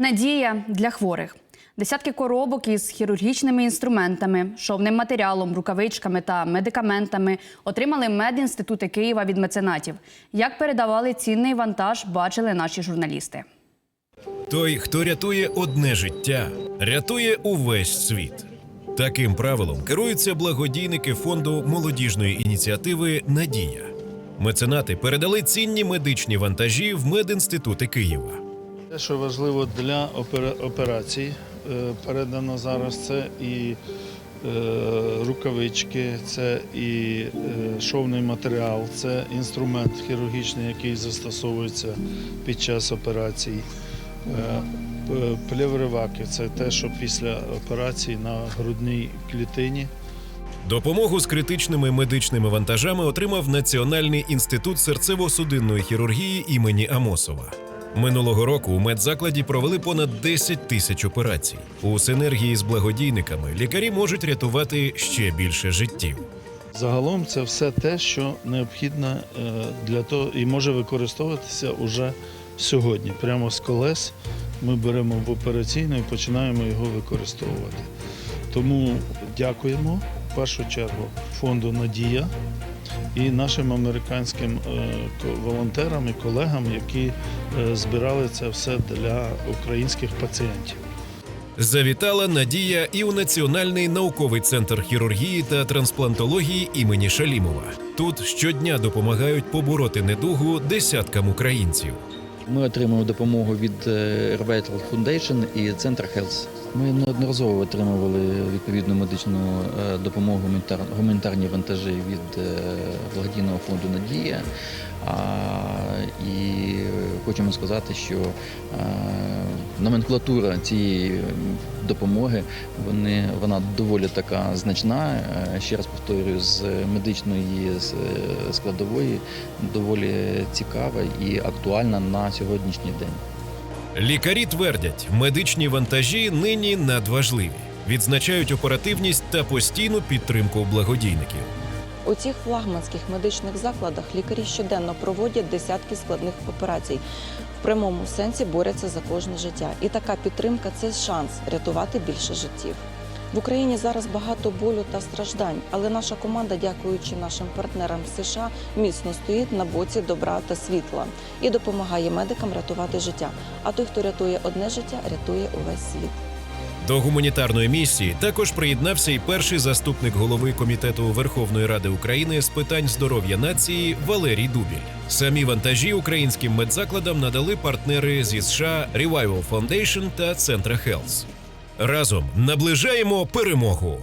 Надія для хворих. Десятки коробок із хірургічними інструментами, шовним матеріалом, рукавичками та медикаментами отримали медінститути Києва від меценатів. Як передавали цінний вантаж, бачили наші журналісти. Той, хто рятує одне життя, рятує увесь світ. Таким правилом керуються благодійники фонду молодіжної ініціативи Надія. Меценати передали цінні медичні вантажі в медінститути Києва. Те, що важливо для операцій, е, передано зараз, це і е, рукавички, це і е, шовний матеріал, це інструмент хірургічний, який застосовується під час операцій. Плевриваки це те, що після операції на грудній клітині. Допомогу з критичними медичними вантажами отримав Національний інститут серцево-судинної хірургії імені Амосова. Минулого року у медзакладі провели понад 10 тисяч операцій. У синергії з благодійниками лікарі можуть рятувати ще більше життів. Загалом це все те, що необхідно е, для того і може використовуватися уже сьогодні. Прямо з колес ми беремо в операційну і починаємо його використовувати. Тому дякуємо в першу чергу фонду Надія і нашим американським е, волонтерам і колегам, які е, збирали це все для українських пацієнтів. Завітала Надія і у Національний науковий центр хірургії та трансплантології імені Шалімова. Тут щодня допомагають побороти недугу десяткам українців. Ми отримуємо допомогу від е, Revital Foundation і Центр Health. Ми неодноразово отримували відповідну медичну е, допомогу, гуманітар- гуманітарні вантажі від е, благодійного фонду Надія. І хочемо сказати, що е, номенклатура цієї допомоги вони, вона доволі така значна. Ще раз повторюю, з медичної складової доволі цікава і актуальна на сьогоднішній день. Лікарі твердять, медичні вантажі нині надважливі. Відзначають оперативність та постійну підтримку благодійників. У цих флагманських медичних закладах лікарі щоденно проводять десятки складних операцій. В прямому сенсі борються за кожне життя. І така підтримка це шанс рятувати більше життів. В Україні зараз багато болю та страждань, але наша команда, дякуючи нашим партнерам з США, міцно стоїть на боці добра та світла і допомагає медикам рятувати життя. А той, хто рятує одне життя, рятує увесь світ. До гуманітарної місії також приєднався і перший заступник голови комітету Верховної Ради України з питань здоров'я нації Валерій Дубіль. Самі вантажі українським медзакладам надали партнери зі США Revival Foundation та Центра Health. Разом наближаємо перемогу.